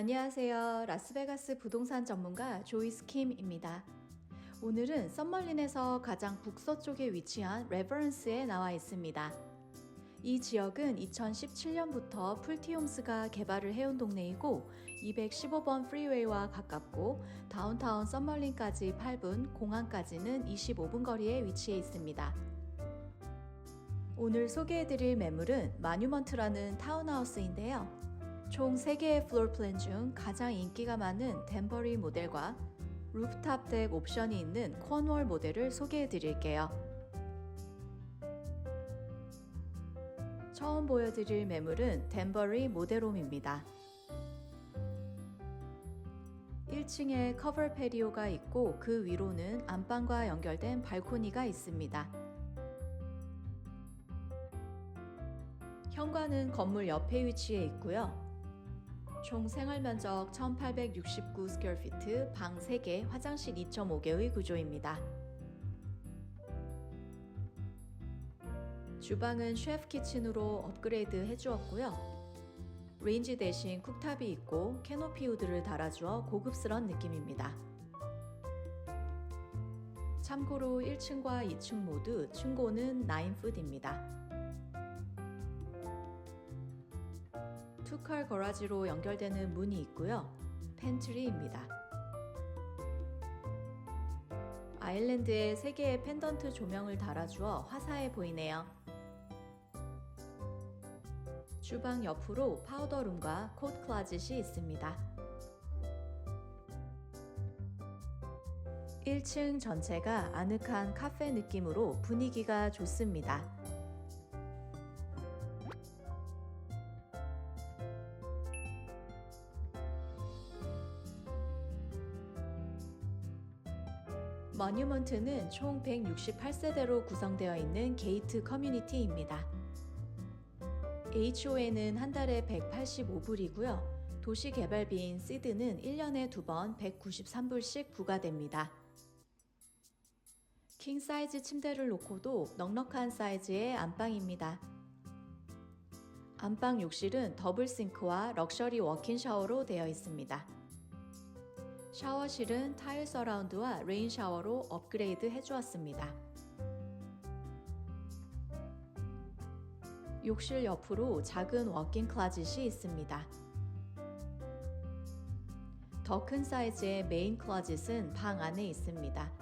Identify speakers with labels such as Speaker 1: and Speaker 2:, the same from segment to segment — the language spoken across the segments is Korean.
Speaker 1: 안녕하세요. 라스베가스 부동산 전문가 조이스 킴입니다. 오늘은 썸멀린에서 가장 북서쪽에 위치한 레버런스에 나와 있습니다. 이 지역은 2017년부터 풀티홈스가 개발을 해온 동네이고 215번 프리웨이와 가깝고 다운타운 썸멀린까지 8분, 공항까지는 25분 거리에 위치해 있습니다. 오늘 소개해드릴 매물은 마뉴먼트라는 타운하우스인데요. 총 3개의 플로어 플랜 중 가장 인기가 많은 덴버리 모델과 루프탑 덱 옵션이 있는 콘월 모델을 소개해 드릴게요. 처음 보여드릴 매물은 덴버리 모델홈입니다. 1층에 커버 페리오가 있고 그 위로는 안방과 연결된 발코니가 있습니다. 현관은 건물 옆에 위치해 있고요. 총 생활 면적 1869 스퀘어피트, 방 3개, 화장실 2.5개의 구조입니다. 주방은 셰프 키친으로 업그레이드 해주었고요. 레인지 대신 쿡탑이 있고 캐노피 우드를 달아주어 고급스런 느낌입니다. 참고로 1층과 2층 모두 층고는 9풋입니다. 투컬 거라지로 연결되는 문이 있고요. 펜트리입니다. 아일랜드에 3개의 펜던트 조명을 달아주어 화사해 보이네요. 주방 옆으로 파우더룸과 콧 클라짓이 있습니다. 1층 전체가 아늑한 카페 느낌으로 분위기가 좋습니다. 머뉴먼트는 총 168세대로 구성되어 있는 게이트 커뮤니티입니다. HOA는 한 달에 185불이고요. 도시개발비인 시드는 1년에 두 번 193불씩 부과됩니다. 킹 사이즈 침대를 놓고도 넉넉한 사이즈의 안방입니다. 안방 욕실은 더블 싱크와 럭셔리 워킹 샤워로 되어 있습니다. 샤워실은 타일 서라운드와 레인 샤워로 업그레이드 해주었습니다. 욕실 옆으로 작은 워킹 클라짓이 있습니다. 더 큰 사이즈의 메인 클라짓은 방 안에 있습니다.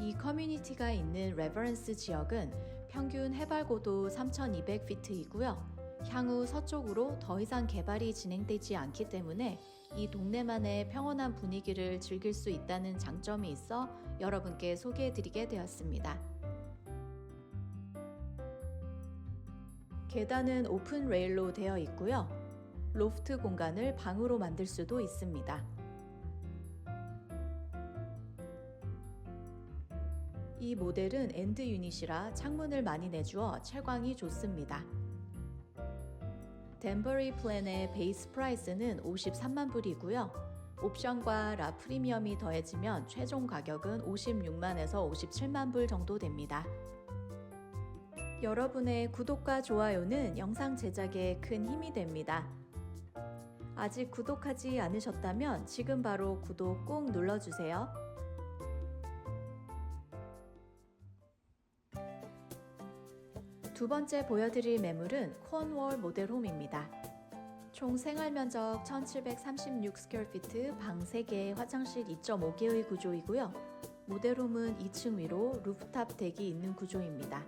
Speaker 1: 이 커뮤니티가 있는 레버런스 지역은 평균 해발 고도 3200피트이고요. 향후 서쪽으로 더 이상 개발이 진행되지 않기 때문에 이 동네만의 평온한 분위기를 즐길 수 있다는 장점이 있어 여러분께 소개해 드리게 되었습니다. 계단은 오픈 레일로 되어 있고요. 로프트 공간을 방으로 만들 수도 있습니다. 이 모델은 엔드 유닛이라 창문을 많이 내주어 채광이 좋습니다. 덴버리 플랜의 베이스 프라이스는 53만 불이고요. 옵션과 라 프리미엄이 더해지면 최종 가격은 56만에서 57만 불 정도 됩니다. 여러분의 구독과 좋아요는 영상 제작에 큰 힘이 됩니다. 아직 구독하지 않으셨다면 지금 바로 구독 꼭 눌러주세요. 두 번째 보여드릴 매물은 콘월 모델홈입니다. 총 생활 면적 1736 스퀘어피트, 방 3개, 화장실 2.5개의 구조이고요. 모델홈은 2층 위로 루프탑 덱이 있는 구조입니다.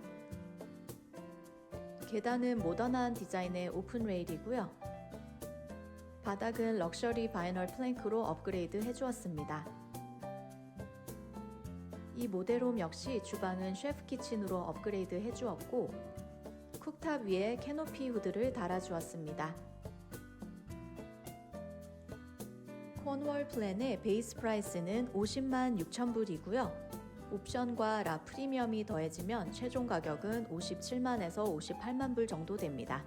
Speaker 1: 계단은 모던한 디자인의 오픈 레일이고요. 바닥은 럭셔리 바이널 플랭크로 업그레이드 해주었습니다. 이 모델홈 역시 주방은 셰프 키친으로 업그레이드 해주었고 쿡탑 위에 캐노피 후드를 달아주었습니다. 콘월 플랜의 베이스 프라이스는 50만 6천 불이고요. 옵션과 라 프리미엄이 더해지면 최종 가격은 57만에서 58만 불 정도 됩니다.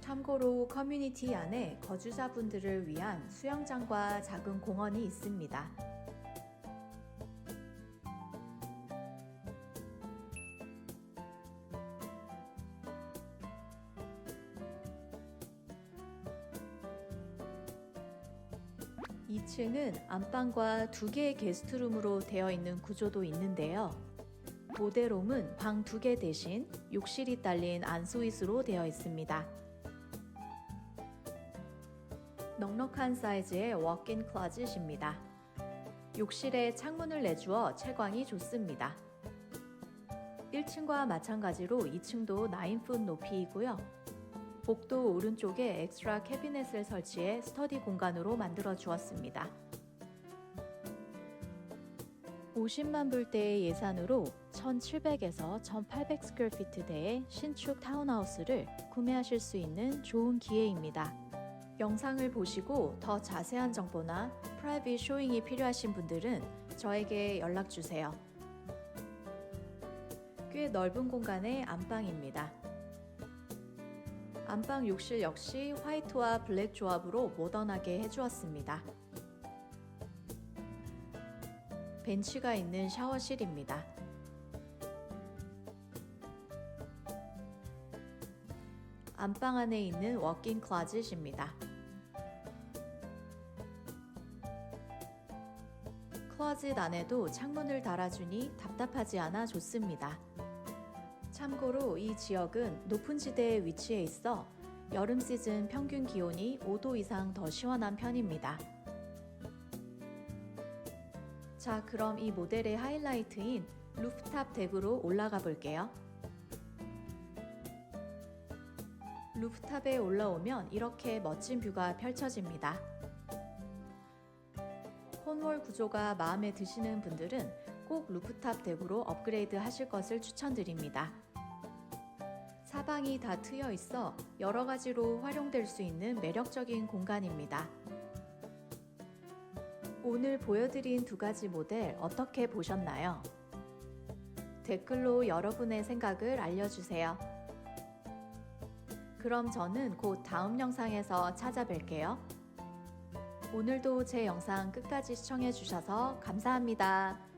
Speaker 1: 참고로 커뮤니티 안에 거주자분들을 위한 수영장과 작은 공원이 있습니다. 이층은 안방과 두 개의 게스트룸으로 되어 있는 구조도 있는데요. 모델홈은 방 두 개 대신 욕실이 딸린 안스윗으로 되어 있습니다. 넉넉한 사이즈의 워크인 클로짓입니다. 욕실에 창문을 내주어 채광이 좋습니다. 1층과 마찬가지로 2층도 9풋 높이이고요. 복도 오른쪽에 엑스트라 캐비넷을 설치해 스터디 공간으로 만들어 주었습니다. 50만 불대의 예산으로 1,700에서 1,800 스퀘어피트 대의 신축 타운하우스를 구매하실 수 있는 좋은 기회입니다. 영상을 보시고 더 자세한 정보나 프라이빗 쇼잉이 필요하신 분들은 저에게 연락 주세요. 꽤 넓은 공간의 안방입니다. 안방 욕실 역시 화이트와 블랙 조합으로 모던하게 해주었습니다. 벤치가 있는 샤워실입니다. 안방 안에 있는 워킹 클로짓입니다. 클로짓 안에도 창문을 달아주니 답답하지 않아 좋습니다. 참고로 이 지역은 높은 지대에 위치해 있어 여름 시즌 평균 기온이 5도 이상 더 시원한 편입니다. 자, 그럼 이 모델의 하이라이트인 루프탑 덱으로 올라가 볼게요. 루프탑에 올라오면 이렇게 멋진 뷰가 펼쳐집니다. 콘홀 구조가 마음에 드시는 분들은 꼭 루프탑 덱으로 업그레이드 하실 것을 추천드립니다. 사방이 다 트여 있어 여러 가지로 활용될 수 있는 매력적인 공간입니다. 오늘 보여드린 두 가지 모델 어떻게 보셨나요? 댓글로 여러분의 생각을 알려주세요. 그럼 저는 곧 다음 영상에서 찾아뵐게요. 오늘도 제 영상 끝까지 시청해주셔서 감사합니다.